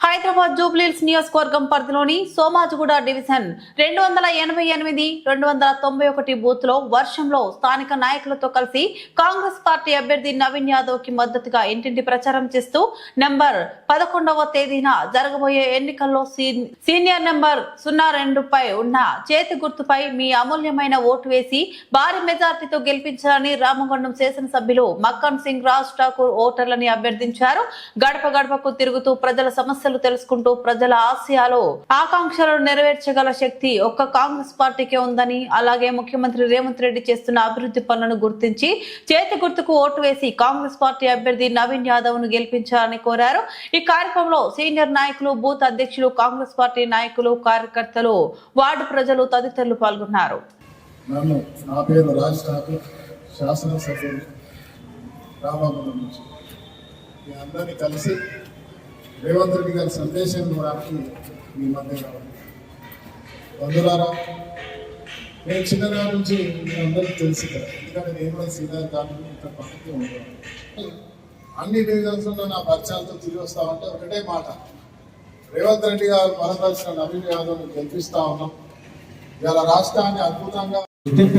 హైదరాబాద్ జూబ్లీల్స్ నియోజకవర్గం పరిధిలోని సోమాజిగూడ డివిజన్ రెండు వందల ఎనభై ఎనిమిది రెండు వందల తొంభై ఒకటి బూత్లో వర్షంలో స్థానిక నాయకులతో కలిసి కాంగ్రెస్ పార్టీ అభ్యర్థి నవీన్ యాదవ్కి మద్దతుగా ఇంటింటి ప్రచారం చేస్తూ నెంబర్ పదకొండవ తేదీన జరగబోయే ఎన్నికల్లో సీ- సీనియర్ నెంబర్ సున్నా రెండుపై ఉన్న చేతి గుర్తుపై మీ అమూల్యమైన ఓటు వేసి భారీ మెజార్టీతో గెలిపించాలని రామగుండం శాసనసభ్యులు మక్కన్ సింగ్ రాజ్ ఠాకూర్ ఓటర్లని అభ్యర్థించారు. గడప గడపకు తిరుగుతూ ప్రజల సమస్య సమస్యలు తెలుసుకుంటూ ప్రజల ఆశయాలు ఆకాంక్షలను నెరవేర్చగల శక్తి ఒక్క కాంగ్రెస్ పార్టీకే ఉందని అలాగే ముఖ్యమంత్రి రేవంత్ రెడ్డి చేస్తున్న అభివృద్ధి పనులను గుర్తించి చేతి గుర్తుకు ఓటు వేసి కాంగ్రెస్ పార్టీ అభ్యర్థి నవీన్ యాదవ్ను గెలిపించాలని కోరారు. ఈ కార్యక్రమంలో సీనియర్ నాయకులు బూత్ అధ్యక్షులు కాంగ్రెస్ పార్టీ నాయకులు కార్యకర్తలు వార్డు ప్రజలు తదితరులు పాల్గొన్నారు. నన్ను నా పేరు రాజ్ ఠాకూర్ రామాపురం నుంచి. మీ అందరినీ కలిసి రేవంత్ రెడ్డి గారి సందేశం ఇవ్వడానికి మీ మధ్య రావాలి. బంధులారా నేను చిన్ననాటి నుంచి మీ అందరికీ తెలుసు కదా ఎందుకంటే నేను కూడా సీనియర్ కాను ఇక్కడ పక్కకే ఉంటాను అన్ని డివిజన్స్లో నా పరిచయాలతో తిరిగి వస్తా ఉంటే ఒకటే మాట రేవంత్ రెడ్డి గారు మనదర్శన నవీన్ యాదవ్ గెలిపిస్తా ఉన్నాం. ఇవాళ రాష్ట్రాన్ని అద్భుతంగా గుర్తింపు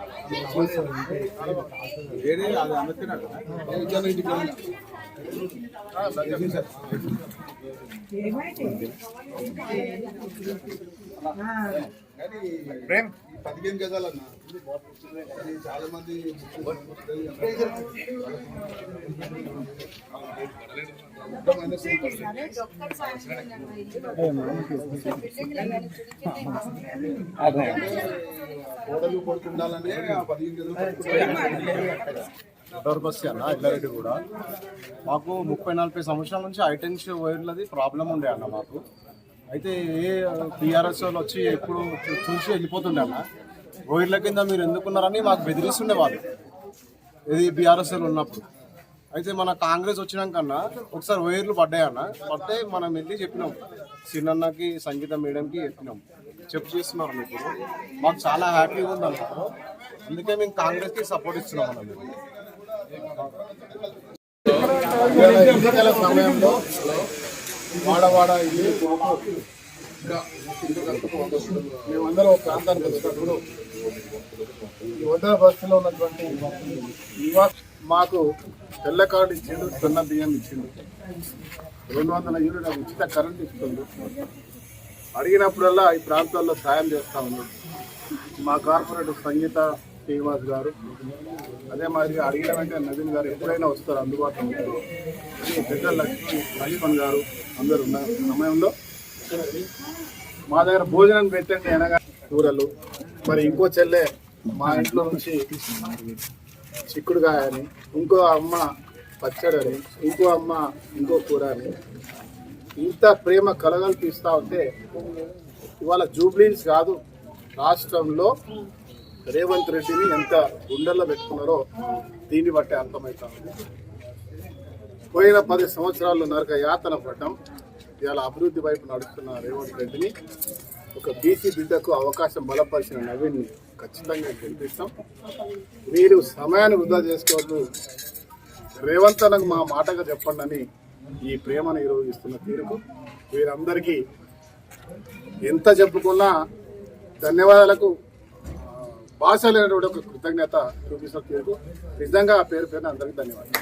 వచ్చిందో అదే చెప్పండి. మన సినిమా సంగీత సన్న బియ్యం పదిహేను గజాలన్నా అది చాలా మంది కోడలు కొడుకుండాలనే ఆ అన్న ఇల్లారెడ్డి కూడా మాకు ముప్పై నలభై సంవత్సరాల నుంచి ఐటెన్స్ వైర్లది ప్రాబ్లం ఉండే అన్న మాకు. అయితే ఏ టీఆర్ఎస్ వాళ్ళు వచ్చి ఎప్పుడు చూసి వెళ్ళిపోతుండే అన్న. వైర్ల కింద మీరు ఎందుకున్నారని మాకు బెదిరిస్తుండే వాళ్ళు. ఇది బీఆర్ఎస్ ఉన్నప్పుడు. అయితే మన కాంగ్రెస్ వచ్చినాకన్నా ఒకసారి వైర్లు పడ్డాయన్న పడితే మనం వెళ్ళి చెప్పినాం. సిన్నన్నకి సంగీత మేడంకి చెప్పినాం. చెప్పు చేస్తున్నారు మీకు మాకు చాలా హ్యాపీగా ఉంది అన్నారు అందుకే మేము కాంగ్రెస్కి సపోర్ట్ ఇస్తున్నాం అన్న ఎన్నికల సమయంలో వాడవాడ ఇల్లు మేమందరం ఒక ప్రాంతానికి వచ్చినప్పుడు ఈ వద్ద బస్సులో ఉన్నటువంటి యువ మాకు తెల్ల కార్డు ఇచ్చిండు సన్న బియ్యం ఇచ్చిండు. రెండు వందల యూనిట్ ఉచిత కరెంట్ ఇస్తుండు. అడిగినప్పుడల్లా ఈ ప్రాంతాల్లో సాయం చేస్తా ఉన్నాడు. మా కార్పొరేటర్ సంగీత శ్రీనివాస్ గారు. అదే మాదిరిగా అడిగిన వెంటనే నవీన్ గారు ఎప్పుడైనా వస్తారు అందుబాటులో ఉంటారు. పెద్ద లక్ష్మణ్ లక్ష్మణ్ గారు అందరు ఉన్న సమయంలో మా దగ్గర భోజనం పెట్టండి అనగా కూరలు మరి ఇంకో చెల్లె మా ఇంట్లో నుంచి చిక్కుడుకాయ అని ఇంకో అమ్మ పచ్చడి అని ఇంకో అమ్మ ఇంకో కూర అని ఇంత ప్రేమ కలగల్పిస్తా ఉంటే ఇవాళ జూబ్లీన్స్ కాదు రాష్ట్రంలో రేవంత్ రెడ్డిని ఎంత గుండెల్లో పెట్టుకున్నారో దీన్ని బట్టి అర్థమవుతా ఉంది. పోయిన పది సంవత్సరాలు నరక యాతన పడ్డం. ఇవాళ అభివృద్ధి వైపు నడుస్తున్న రేవంత్ రెడ్డిని ఒక బీసీ బిడ్డకు అవకాశం బలపరిచిన నవీన్ని ఖచ్చితంగా గెలిపిస్తాం. మీరు సమయాన్ని వృధా చేసుకోవద్దు. రేవంత్ అన్నకు మా మాటగా చెప్పండి అని ఈ ప్రేమను ఈరోజు ఇస్తున్న తీరుకు వీరందరికీ ఎంత చెప్పుకున్నా ధన్యవాదాలకు భాష లేనటువంటి ఒక కృతజ్ఞత చూపిస్తున్న తీరుకు నిజంగా ఆ పేరు పేరున అందరికీ ధన్యవాదాలు.